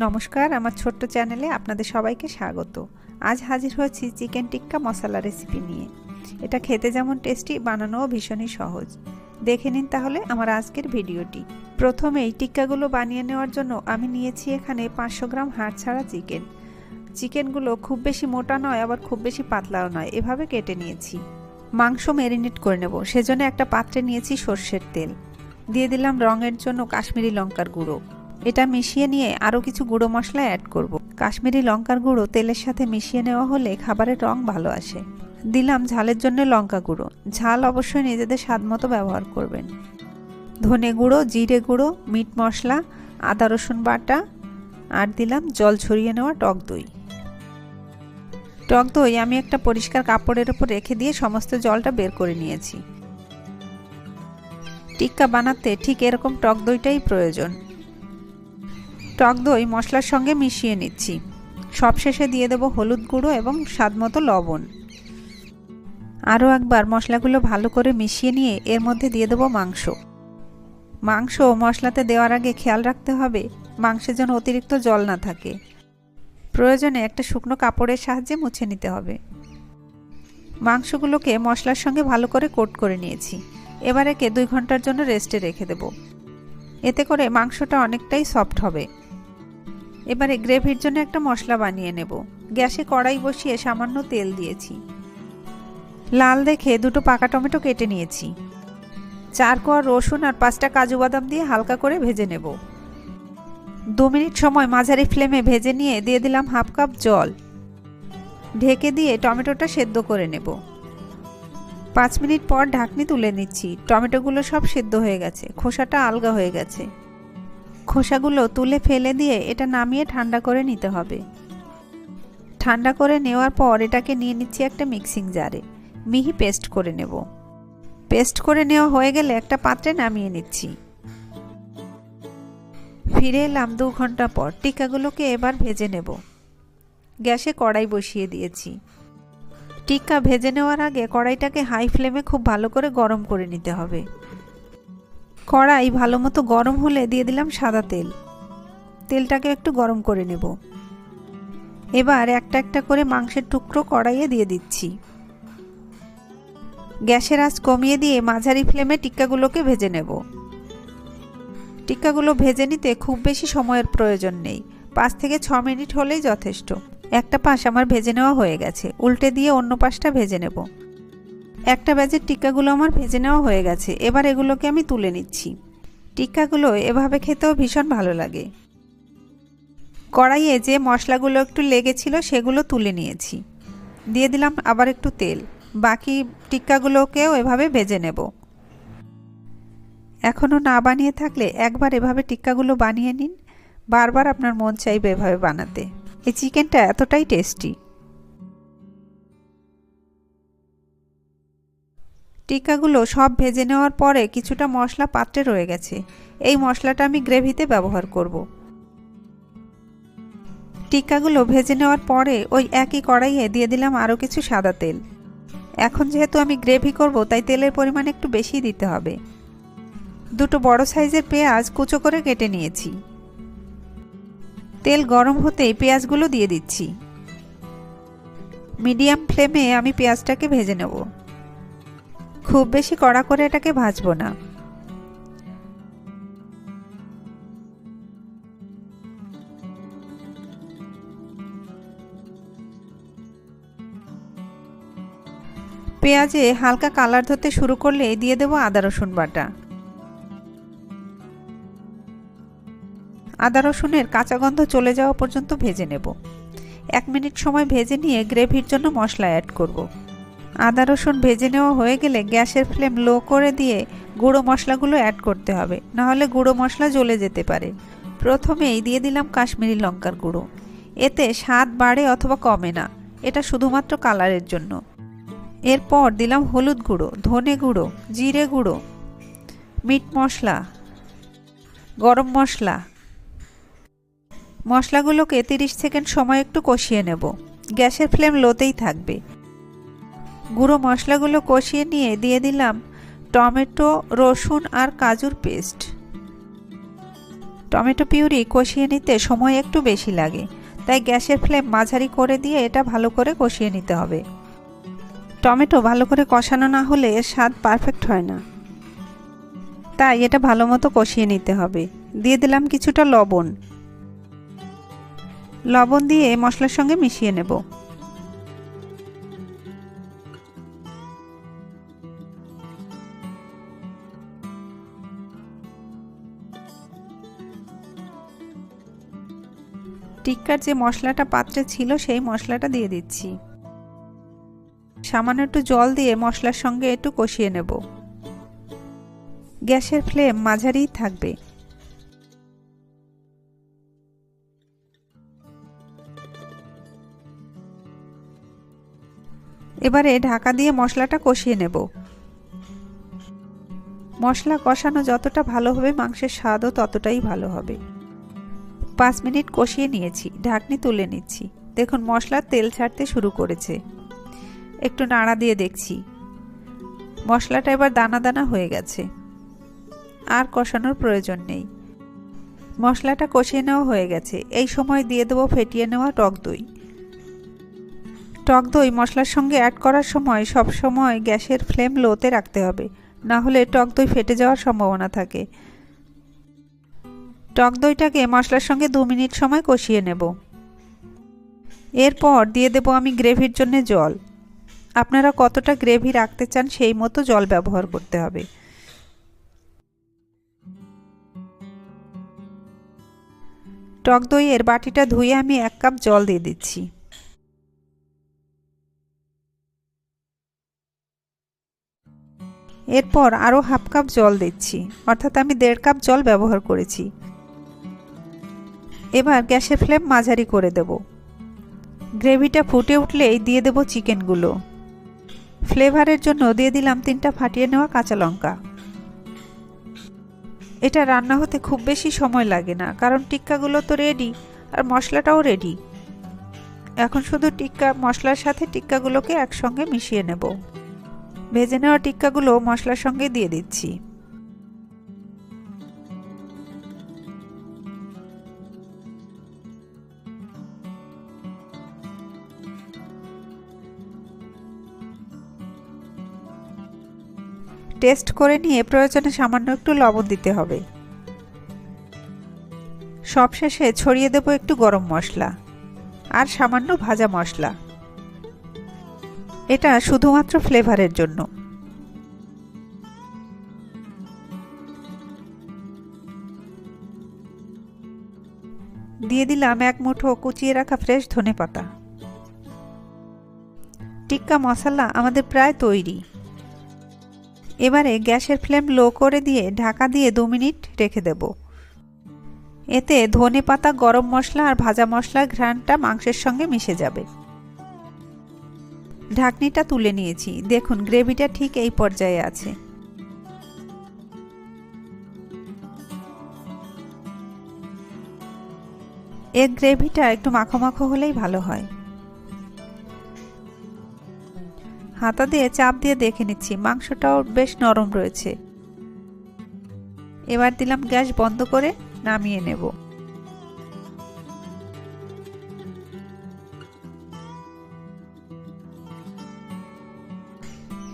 নমস্কার, আমার ছোট্ট চ্যানেলে আপনাদের সবাইকে স্বাগত। আজ হাজির হয়েছি চিকেন টিক্কা মশলা রেসিপি নিয়ে। এটা খেতে যেমন টেস্টি, বানানোও ভীষণই সহজ। দেখে নিন তাহলে আমার আজকের ভিডিওটি। প্রথমে এই টিক্কাগুলো বানিয়ে নেওয়ার জন্য আমি নিয়েছি এখানে পাঁচশো গ্রাম হাড় ছাড়া চিকেন। চিকেনগুলো খুব বেশি মোটা নয়, আবার খুব বেশি পাতলাও নয়। এভাবে কেটে নিয়েছি। মাংস ম্যারিনেট করে নেব। সেজন্য একটা পাত্রে নিয়েছি সর্ষের তেল। দিয়ে দিলাম রঙের জন্য কাশ্মীরি লঙ্কার গুঁড়ো। এটা মিশিয়ে নিয়ে আরও কিছু গুঁড়ো মশলা অ্যাড করব। কাশ্মীরি লঙ্কার গুঁড়ো তেলের সাথে মিশিয়ে নেওয়া হলে খাবারের রং ভালো আসে। দিলাম ঝালের জন্য লঙ্কা গুঁড়ো। ঝাল অবশ্যই নিজেদের স্বাদ মতো ব্যবহার করবেন। ধনে গুঁড়ো, জিরে গুঁড়ো, মিট মশলা, আদা রসুন বাটা আর দিলাম জল ছড়িয়ে নেওয়া টক দই। টক দই আমি একটা পরিষ্কার কাপড়ের উপর রেখে দিয়ে সমস্ত জলটা বের করে নিয়েছি। টিক্কা বানাতে ঠিক এরকম টক দইটাই প্রয়োজন। টক দই মশলার সঙ্গে মিশিয়ে নিচ্ছি। সবশেষে দিয়ে দেব হলুদ গুঁড়ো এবং স্বাদমতো লবণ। আরও একবার মশলাগুলো ভালো করে মিশিয়ে নিয়ে এর মধ্যে দিয়ে দেবো মাংস। মাংস মশলাতে দেওয়ার আগে খেয়াল রাখতে হবে মাংসের জন্য অতিরিক্ত জল না থাকে। প্রয়োজনে একটা শুকনো কাপড়ের সাহায্যে মুছে নিতে হবে। মাংসগুলোকে মশলার সঙ্গে ভালো করে কোট করে নিয়েছি। এবার একে দুই ঘণ্টার জন্য রেস্টে রেখে দেব। এতে করে মাংসটা অনেকটাই সফট হবে। এবারে গ্রেভির জন্য একটা মশলা বানিয়ে নেব। গ্যাসে কড়াই বসিয়ে সামান্য তেল দিয়েছি। লাল দেখে দুটো পাকা টমেটো কেটে নিয়েছি। চার কোয়া রসুন আর পাঁচটা কাজু বাদাম দিয়ে হালকা করে ভেজে নেব। দু মিনিট সময় মাঝারি ফ্লেমে ভেজে নিয়ে দিয়ে দিলাম হাফ কাপ জল। ঢেকে দিয়ে টমেটোটা সেদ্ধ করে নেব। পাঁচ মিনিট পর ঢাকনি তুলে নিচ্ছি। টমেটোগুলো সব সেদ্ধ হয়ে গেছে। খোসাটা আলগা হয়ে গেছে। খোসাগুলো তুলে ফেলে দিয়ে এটা নামিয়ে ঠান্ডা করে নিতে হবে। ঠান্ডা করে নেওয়ার পর এটাকে নিয়ে নিচ্ছি একটা মিক্সিং জারে। মিহি পেস্ট করে নেব। পেস্ট করে নেওয়া হয়ে গেলে একটা পাত্রে নামিয়ে নিচ্ছি। ফিরে এলাম দু ঘণ্টা পর। টিক্কাগুলোকে এবার ভেজে নেব। গ্যাসে কড়াই বসিয়ে দিয়েছি। টিক্কা ভেজে নেওয়ার আগে কড়াইটাকে হাই ফ্লেমে খুব ভালো করে গরম করে নিতে হবে। কড়াই ভালো মতো গরম হলে দিয়ে দিলাম সাদা তেল। তেলটাকে একটু গরম করে নেব। এবার একটা একটা করে মাংসের টুকরো কড়াইয়ে দিয়ে দিচ্ছি। গ্যাসের আঁচ কমিয়ে দিয়ে মাঝারি ফ্লেমে টিক্কাগুলোকে ভেজে নেব। টিক্কাগুলো ভেজে নিতে খুব বেশি সময়ের প্রয়োজন নেই। পাঁচ থেকে ছ মিনিট হলেই যথেষ্ট। একটা পাশ আমার ভেজে নেওয়া হয়ে গেছে। উল্টে দিয়ে অন্য পাশটা ভেজে নেব। একটা ব্যাজের টিক্কাগুলো আমার ভেজে নেওয়া হয়ে গেছে, এবার এগুলোকে আমি তুলে নিচ্ছি। টিক্কাগুলো এভাবে খেতেও ভীষণ ভালো লাগে। কড়াইয়ে যে মশলাগুলো একটু লেগেছিল সেগুলো তুলে নিয়েছি। দিয়ে দিলাম আবার একটু তেল, বাকি টিক্কাগুলোকেও এভাবে ভেজে নেব। এখনও না বানিয়ে থাকলে একবার এভাবে টিক্কাগুলো বানিয়ে নিন, বারবার আপনার মন চাইবে এভাবে বানাতে। এই চিকেনটা এতটাই টেস্টি। টিক্কাগুলো সব ভেজে নেওয়ার পরে কিছুটা মশলা পাত্রে রয়ে গেছে। এই মশলাটা আমি গ্রেভিতে ব্যবহার করব। টিক্কাগুলো ভেজে নেওয়ার পরে ওই একই কড়াইয়ে দিয়ে দিলাম আরও কিছু সাদা তেল। এখন যেহেতু আমি গ্রেভি করব, তাই তেলের পরিমাণ একটু বেশি দিতে হবে। দুটো বড় সাইজের পেঁয়াজ কুচো করে কেটে নিয়েছি। তেল গরম হতেই পেঁয়াজগুলো দিয়ে দিচ্ছি। মিডিয়াম ফ্লেমে আমি পেঁয়াজটাকে ভেজে নেব। খুব বেশি কড়া করে এটাকে ভাজবো না। পেঁয়াজে হালকা কালার ধরতে শুরু করলে দিয়ে দেবো আদা, রসুন বাটা। আদা, রসুনের কাঁচা গন্ধ চলে যাওয়া পর্যন্ত ভেজে নেব। এক মিনিট সময় ভেজে নিয়ে গ্রেভির জন্য মশলা অ্যাড করব। আদা রসুন ভেজে নেওয়া হয়ে গেলে গ্যাসের ফ্লেম লো করে দিয়ে গুঁড়ো মশলাগুলো অ্যাড করতে হবে। নাহলে গুঁড়ো মশলা জ্বলে যেতে পারে। প্রথমেই দিয়ে দিলাম কাশ্মীরি লঙ্কার গুঁড়ো। এতে স্বাদ বাড়ে অথবা কমে না। এটা শুধুমাত্র কালারের জন্য। এরপর দিলাম হলুদ গুঁড়ো, ধনে গুঁড়ো, জিরে গুঁড়ো, মিট মশলা, গরম মশলা। মশলাগুলোকে 30 সেকেন্ড সময় একটু কষিয়ে নেব। গ্যাসের ফ্লেম লোতেই থাকবে। গুঁড়ো মশলাগুলো কষিয়ে নিয়ে দিয়ে দিলাম টমেটো, রসুন আর কাজুর পেস্ট। টমেটো পিউরি কষিয়ে নিতে সময় একটু বেশি লাগে, তাই গ্যাসের ফ্লেম মাঝারি করে দিয়ে এটা ভালো করে কষিয়ে নিতে হবে। টমেটো ভালো করে কষানো না হলে এর স্বাদ পারফেক্ট হয় না। তাই এটা ভালো মতো কষিয়ে নিতে হবে। দিয়ে দিলাম কিছুটা লবণ। লবণ দিয়ে মশলার সঙ্গে মিশিয়ে নেব। টিক্কার যে মশলাটা পাত্রে ছিল, সেই মশলাটা দিয়ে দিচ্ছি। সামান্য একটু জল দিয়ে মশলার সঙ্গে একটু কষিয়ে নেব। গ্যাসের ফ্লেম মাঝারিই থাকবে। এবারে ঢাকা দিয়ে মশলাটা কষিয়ে নেব। মশলা কষানো যতটা ভালো হবে, মাংসের স্বাদও ততটাই ভালো হবে। পাঁচ মিনিট কষিয়ে নিয়েছি, ঢাকনি তুলে নিচ্ছি। দেখুন মশলার তেল ছাড়তে শুরু করেছে। একটু নাড়া দিয়ে দেখছি। মশলাটা এবার দানা দানা হয়ে গেছে। আর কষানোর প্রয়োজন নেই। মশলাটা কষিয়ে নেওয়া হয়ে গেছে। এই সময় দিয়ে দেবো ফেটিয়ে নেওয়া টক দই। টক দই মশলার সঙ্গে অ্যাড করার সময় সব সময় গ্যাসের ফ্লেম লোতে রাখতে হবে। না হলে টক দই ফেটে যাওয়ার সম্ভাবনা থাকে। টক দইটাকে মশলার সঙ্গে দু মিনিট সময় কষিয়ে নেব। এরপর দিয়ে দেব আমি গ্রেভির জন্য জল। আপনারা কতটা গ্রেভি রাখতে চান সেই মতো জল ব্যবহার করতে হবে। টক দইয়ের বাটিটা ধুয়ে আমি এক কাপ জল দিয়ে দিচ্ছি। এরপর আরও হাফ কাপ জল দিচ্ছি, অর্থাৎ আমি দেড় কাপ জল ব্যবহার করেছি। এবার গ্যাসের ফ্লেম মাঝারি করে দেব। গ্রেভিটা ফুটে উঠলেই দিয়ে দেব চিকেনগুলো। ফ্লেভারের জন্য দিয়ে দিলাম তিনটা ফাটিয়ে নেওয়া কাঁচা লঙ্কা। এটা রান্না হতে খুব বেশি সময় লাগে না, কারণ টিক্কাগুলো তো রেডি আর মশলাটাও রেডি এখন শুধু টিক্কা মশলার সাথে টিক্কাগুলোকে একসঙ্গে মিশিয়ে নেব। ভেজে নেওয়া টিক্কাগুলো মশলার সঙ্গে দিয়ে দিচ্ছি। টেস্ট করে নিয়ে প্রয়োজনে সামান্য একটু লবণ দিতে হবে। সবশেষে ছড়িয়ে দেব একটু গরম মশলা আর সামান্য ভাজা মশলা। এটা শুধুমাত্র ফ্লেভারের জন্য। দিয়ে দিলাম এক মুঠো কুচিয়ে রাখা ফ্রেশ ধনে পাতা টিক্কা মশলা আমাদের প্রায় তৈরি। এবারে গ্যাসের ফ্লেম লো করে দিয়ে ঢাকা দিয়ে দু মিনিট রেখে দেব। এতে ধনে পাতা, গরম মশলা আর ভাজা মশলার ঘ্রাণটা মাংসের সঙ্গে মিশে যাবে। ঢাকনিটা তুলে নিয়েছি। দেখুন, গ্রেভিটা ঠিক এই পর্যায়ে আছে। এর গ্রেভিটা একটু মাখো মাখো হলেই ভালো হয়। হাতা দিয়ে চাপ দিয়ে দেখে নিচ্ছি, মাংসটাও বেশ নরম রয়েছে। এবার দিলাম গ্যাস বন্ধ করে নামিয়ে নেব।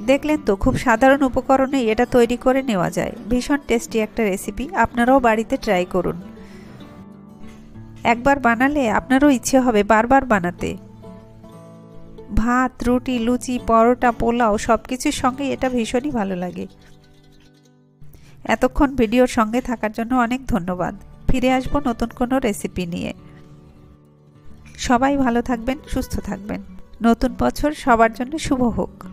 দেখলেন তো, খুব সাধারণ উপকরণে এটা তৈরি করে নেওয়া যায়। ভীষণ টেস্টি একটা রেসিপি, আপনারাও বাড়িতে ট্রাই করুন। একবার বানালে আপনারও ইচ্ছে হবে বারবার বানাতে। ভাত, রুটি, লুচি, পরোটা, পোলাও সব কিছুর সঙ্গে এটা ভীষণই ভালো লাগে। এতক্ষণ ভিডিওর সঙ্গে থাকার জন্য অনেক ধন্যবাদ। ফিরে আসব নতুন কোনো রেসিপি নিয়ে। সবাই ভালো থাকবেন, সুস্থ থাকবেন। নতুন বছর সবার জন্য শুভ হোক।